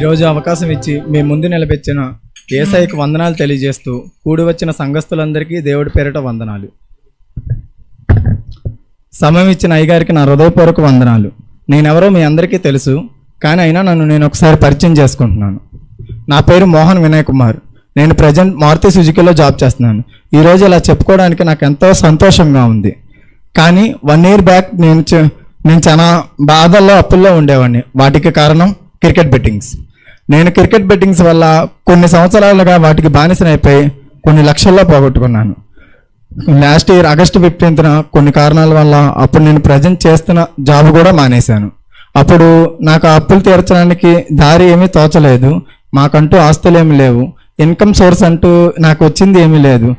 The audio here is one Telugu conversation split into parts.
ఈరోజు అవకాశం ఇచ్చి మీ ముందు నిలబెచ్చిన ఏసైకి వందనాలు తెలియజేస్తూ కూడి వచ్చిన సంఘస్థులందరికీ దేవుడి పేరిట వందనాలు. సమయం ఇచ్చిన అయ్యగారికి నా హృదయపూర్వక వందనాలు. నేనెవరో మీ అందరికీ తెలుసు కానీ అయినా నన్ను నేను ఒకసారి పరిచయం చేసుకుంటున్నాను. నా పేరు మోహన్ వినయ్ కుమార్. నేను ప్రజెంట్ మారుతి సుజుకిలో జాబ్ చేస్తున్నాను. ఈరోజు ఇలా చెప్పుకోవడానికి నాకు ఎంతో సంతోషంగా ఉంది. కానీ వన్ ఇయర్ బ్యాక్ నేను చ- నేను చాలా బాధల్లో అప్పుల్లో ఉండేవాడిని. వాటికి కారణం క్రికెట్ బెట్టింగ్స్. నేను క్రికెట్ బెట్టింగ్స్ వల్ల కొన్ని సంవత్సరాలుగా వాటికి బానిసనైపోయి కొన్ని లక్షల్లో పోగొట్టుకున్నాను. లాస్ట్ ఇయర్ ఆగస్టు ఫిఫ్టీన్త్న కొన్ని కారణాల వల్ల అప్పుడు నేను ప్రజెంట్ చేస్తున్న జాబ్ కూడా మానేశాను. అప్పుడు నాకు ఆ అప్పులు తీర్చడానికి దారి ఏమీ తోచలేదు. మాకంటూ ఆస్తులు ఏమీ లేవు. ఇన్కమ్ సోర్స్ అంటూ నాకు వచ్చింది ఏమీ లేదు.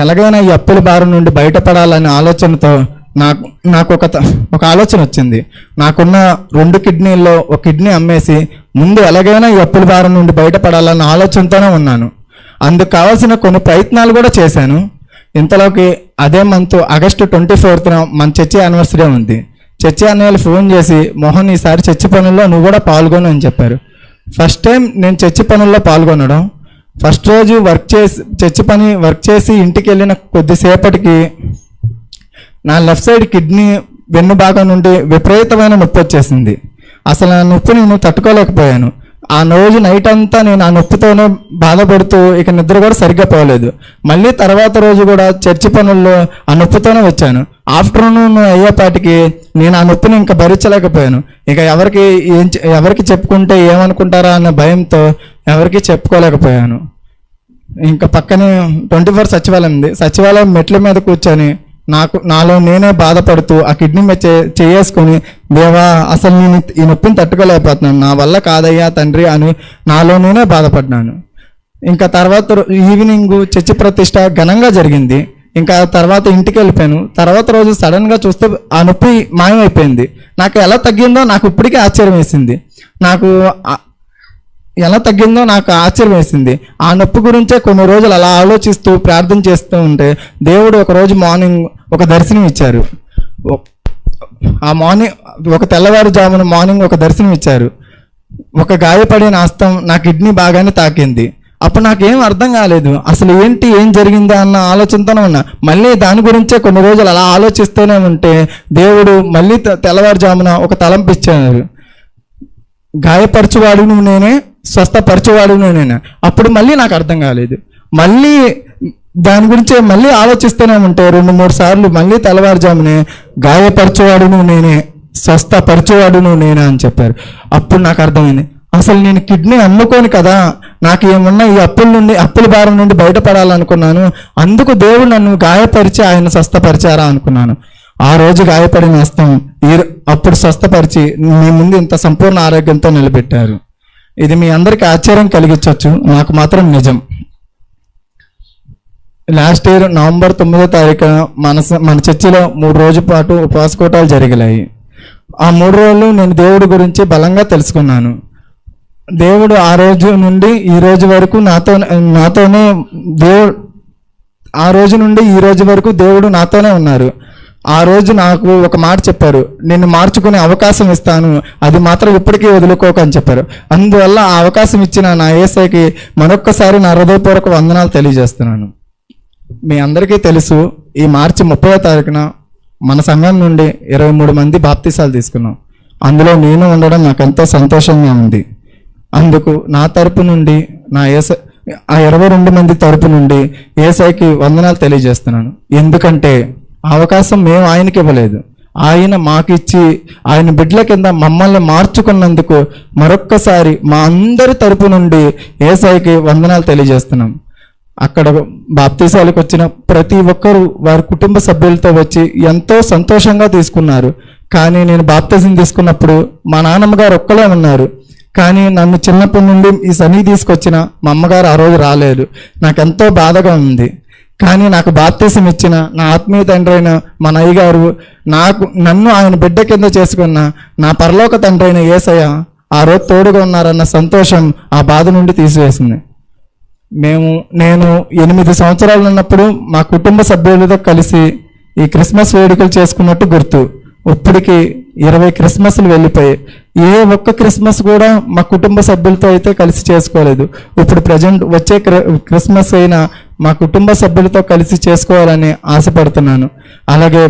ఎలాగైనా ఈ అప్పుల బారి నుండి బయటపడాలనే ఆలోచనతో నాకు నాకు ఒక త- ఒక ఆలోచన వచ్చింది. నాకున్న రెండు కిడ్నీల్లో ఒక కిడ్నీ అమ్మేసి ముందు ఎలాగైనా ఈ అప్పుల భారం నుండి బయటపడాలన్న ఆలోచనతోనే ఉన్నాను. అందుకు కావాల్సిన కొన్ని ప్రయత్నాలు కూడా చేశాను. ఇంతలోకి అదే మంత్ ఆగస్టు ట్వంటీ ఫోర్త్న మన చర్చి యానివర్సరీ ఉంది. చర్చి అన్నయ్యలు ఫోన్ చేసి మోహన్ ఈసారి చర్చి పనుల్లో నువ్వు కూడా పాల్గొను అని చెప్పారు. ఫస్ట్ టైం నేను చర్చి పనుల్లో పాల్గొనడం. ఫస్ట్ రోజు వర్క్ చేసి చర్చి పని వర్క్ చేసి ఇంటికి వెళ్ళిన కొద్దిసేపటికి నా లెఫ్ట్ సైడ్ కిడ్నీ వెన్ను భాగం నుండి విపరీతమైన నొప్పి వచ్చేసింది. అసలు ఆ నొప్పి నేను తట్టుకోలేకపోయాను. ఆ రోజు నైట్ అంతా నేను ఆ నొప్పితోనే బాధపడుతూ ఇక నిద్ర కూడా సరిగ్గా పోలేదు. మళ్ళీ తర్వాత రోజు కూడా చర్చి పనుల్లో ఆ నొప్పితోనే వచ్చాను. ఆఫ్టర్నూన్ అయ్యేపాటికి నేను ఆ నొప్పిని ఇంకా భరించలేకపోయాను. ఇక ఎవరికి ఏం ఎవరికి చెప్పుకుంటే ఏమనుకుంటారా అన్న భయంతో ఎవరికి చెప్పుకోలేకపోయాను. ఇంకా పక్కనే ట్వంటీ ఫోర్ సచివాలయం ఉంది. సచివాలయం మెట్ల మీద కూర్చొని నాకు నాలో నేనే బాధపడుతూ ఆ కిడ్నీ మీద చేసుకొని దేవా అసలు నేను ఈ నొప్పిని తట్టుకోలేకపోతున్నాను. నా వల్ల కాదయ్యా తండ్రి అని నాలో నేనే బాధపడ్డాను. ఇంకా తర్వాత ఈవినింగ్ చర్చి ప్రతిష్ట ఘనంగా జరిగింది. ఇంకా తర్వాత ఇంటికి వెళ్ళిపోయాను. తర్వాత రోజు సడన్గా చూస్తే ఆ నొప్పి మాయమైపోయింది. నాకు ఎలా తగ్గిందో నాకు ఇప్పటికీ ఆశ్చర్యం వేసింది. నాకు ఎలా తగ్గిందో నాకు ఆశ్చర్యం వేసింది. ఆ నొప్పి గురించే కొన్ని రోజులు అలా ఆలోచిస్తూ ప్రార్థన చేస్తూ ఉంటే దేవుడు ఒక రోజు మార్నింగ్ ఒక దర్శనం ఇచ్చారు. ఆ మార్నింగ్ ఒక తెల్లవారుజామున మార్నింగ్ ఒక దర్శనం ఇచ్చారు. ఒక గాయపడిన హస్తం నా కిడ్నీ బాగానే తాకింది. అప్పుడు నాకేం అర్థం కాలేదు. అసలు ఏంటి ఏం జరిగిందా అన్న ఆలోచనతోనే ఉన్నా. మళ్ళీ దాని గురించే కొన్ని రోజులు అలా ఆలోచిస్తూనే ఉంటే దేవుడు మళ్ళీ తెల్లవారుజామున ఒక తలంపిచ్చారు గాయపరచువాడు నేనే స్వస్థపరచువాడును నేనే. అప్పుడు మళ్ళీ నాకు అర్థం కాలేదు. మళ్ళీ దాని గురించి మళ్ళీ ఆలోచిస్తూనే ఉంటే రెండు మూడు సార్లు మళ్ళీ తెల్లవారుజామునే గాయపరచేవాడును నేనే స్వస్థపరచువాడును నేనే అని చెప్పారు. అప్పుడు నాకు అర్థమైంది. అసలు నేను కిడ్నీ అమ్ముకోను కదా నాకు ఏమన్నా ఈ అప్పుల నుండి అప్పుల భారం నుండి బయటపడాలనుకున్నాను. అందుకు దేవుడు నన్ను గాయపరిచి ఆయన స్వస్థపరిచారా అనుకున్నాను. ఆ రోజు గాయపడిన హస్తం ఈ అప్పుడు స్వస్థపరిచి మీ ముందు ఇంత సంపూర్ణ ఆరోగ్యంతో నిలబెట్టారు. ఇది మీ అందరికీ ఆశ్చర్యం కలిగించవచ్చు. నాకు మాత్రం నిజం. లాస్ట్ ఇయర్ నవంబర్ తొమ్మిదో తారీఖున మన మన చర్చిలో మూడు రోజుల పాటు ఉపవాస కూటాలు జరిగాయి ఆ మూడు రోజులు నేను దేవుడి గురించి బలంగా తెలుసుకున్నాను. దేవుడు ఆ రోజు నుండి ఈ రోజు వరకు నాతో నాతోనే దేవుడు ఆ రోజు నుండి ఈ రోజు వరకు దేవుడు నాతోనే ఉన్నారు. ఆ రోజు నాకు ఒక మాట చెప్పారు. నేను మార్చుకునే అవకాశం ఇస్తాను. అది మాత్రం ఇప్పటికీ వదులుకోక అని చెప్పారు. అందువల్ల ఆ అవకాశం ఇచ్చిన నా ఏసైకి మరొక్కసారి నా హృదయపూర్వక వందనాలు తెలియజేస్తున్నాను. మీ అందరికీ తెలుసు ఈ మార్చి ముప్పై తారీఖున మన సంఘం నుండి ఇరవై మూడు మంది బాప్తీసాలు తీసుకున్నాం. అందులో నేను ఉండడం నాకు ఎంతో సంతోషంగా ఉంది. అందుకు నా తరపు నుండి నా ఏస ఆ ఇరవై రెండు మంది తరపు నుండి ఏసైకి వందనాలు తెలియజేస్తున్నాను. ఎందుకంటే అవకాశం మేము ఆయనకి ఇవ్వలేదు. ఆయన మాకిచ్చి ఆయన బిడ్డల కింద మమ్మల్ని మార్చుకున్నందుకు మరొక్కసారి మా అందరి తరపు నుండి ఏసైకి వందనాలు తెలియజేస్తున్నాం. అక్కడ బాప్తీసాలకు వచ్చిన ప్రతి ఒక్కరూ వారి కుటుంబ సభ్యులతో వచ్చి ఎంతో సంతోషంగా తీసుకున్నారు. కానీ నేను బాప్తీసం తీసుకున్నప్పుడు మా నాన్నమ్మ గారు ఒక్కలే ఉన్నారు. కానీ నన్ను చిన్నప్పటి నుండి ఈ సన్ని తీసుకొచ్చిన మా అమ్మగారు ఆ రోజు రాలేదు. నాకు ఎంతో బాధగా ఉంది. కానీ నాకు బాప్తీసం ఇచ్చిన నా ఆత్మీయ తండ్రి అయిన మా నయ్య గారు నాకు నన్ను ఆయన బిడ్డ కింద చేసుకున్న నా పరలోక తండ్రి అయిన ఏసయ్య ఆ రోజు తోడుగా ఉన్నారన్న సంతోషం ఆ బాధ నుండి తీసివేసింది. మేము నేను ఎనిమిది సంవత్సరాలు ఉన్నప్పుడు మా కుటుంబ సభ్యులతో కలిసి ఈ క్రిస్మస్ వేడుకలు చేసుకున్నట్టు గుర్తు. ఇప్పటికి ఇరవై క్రిస్మస్లు వెళ్ళిపోయాయి. ఏ ఒక్క క్రిస్మస్ కూడా మా కుటుంబ సభ్యులతో అయితే కలిసి చేసుకోలేదు. ఇప్పుడు ప్రజెంట్ వచ్చే క్రి- క్రిస్మస్ అయినా మా కుటుంబ సభ్యులతో కలిసి చేసుకోవాలని ఆశపడుతున్నాను. అలాగే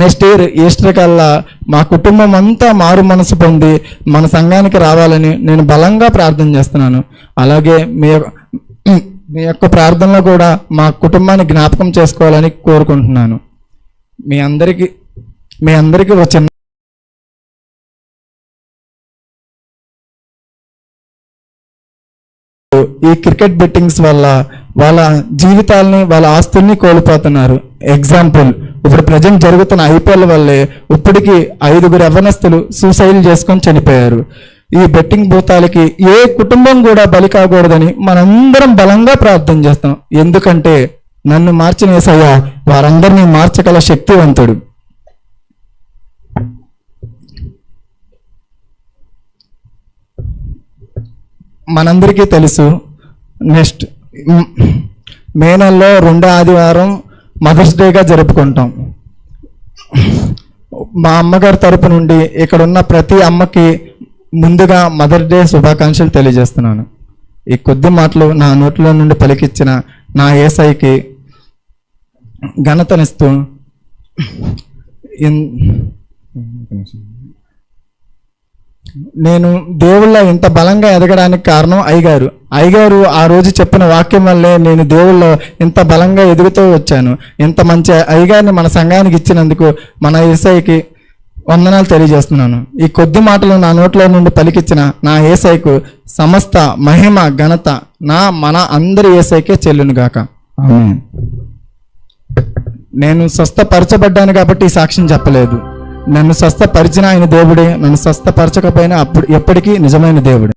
నెక్స్ట్ ఇయర్ ఈస్టర్ కల్లా మా కుటుంబం అంతా మారు మనసు పొంది మన సంఘానికి రావాలని నేను బలంగా ప్రార్థన చేస్తున్నాను. అలాగే మీ మీ యొక్క ప్రార్థనలో కూడా మా కుటుంబాన్ని జ్ఞాపకం చేసుకోవాలని కోరుకుంటున్నాను. మీ అందరికీ మీ అందరికీ వచ్చిన ఈ క్రికెట్ బెట్టింగ్స్ వల్ల వాళ్ళ జీవితాల్ని వాళ్ళ ఆస్తుల్ని కోల్పోతున్నారు. ఎగ్జాంపుల్ ఇప్పుడు ప్రజెంట్ జరుగుతున్న ఐపీఎల్ వల్లే ఇప్పటికి ఐదుగురు యవనస్తులు సూసైడ్ చేసుకొని చనిపోయారు. ఈ బెట్టింగ్ భూతాలకి ఏ కుటుంబం కూడా బలి కాకూడదని మనందరం బలంగా ప్రార్థన చేస్తాం. ఎందుకంటే నన్ను మార్చిన ఏసయ్య వారందరినీ మార్చగల శక్తివంతుడు. మనందరికీ తెలుసు నెక్స్ట్ మే నెలలో రెండో ఆదివారం మదర్స్ డేగా జరుపుకుంటాం. మా అమ్మగారి తరపు నుండి ఇక్కడ ఉన్న ప్రతి అమ్మకి ముందుగా మదర్ డే శుభాకాంక్షలు తెలియజేస్తున్నాను. ఈ కొద్ది మాటలు నా నోట్లో నుండి పలికిచ్చిన నా ఏసైకి ఘనతనిస్తూ ఇన్- నేను దేవుళ్ళ ఇంత బలంగా ఎదగడానికి కారణం అయ్యగారు. అయ్యగారు ఆ రోజు చెప్పిన వాక్యం వల్లే నేను దేవుళ్ళ ఇంత బలంగా ఎదుగుతూ వచ్చాను. ఇంత మంచి అయ్యగారిని మన సంఘానికి ఇచ్చినందుకు మన ఏసైకి వందనాలు తెలియజేస్తున్నాను. ఈ కొద్ది మాటలు నా నోట్లో నుండి పలికిచ్చిన నా ఏసైకు సమస్త మహిమ ఘనత నా మన అందరి ఏసైకే చెల్లునుగాక నేను స్వస్థపరచబడ్డాను కాబట్టి ఈ సాక్ష్యం చెప్పలేదు. నన్ను స్వస్థపరిచిన ఆయన దేవుడే నన్ను స్వస్థపరచకపోయినా అప్పుడు ఎప్పటికీ నిజమైన దేవుడే.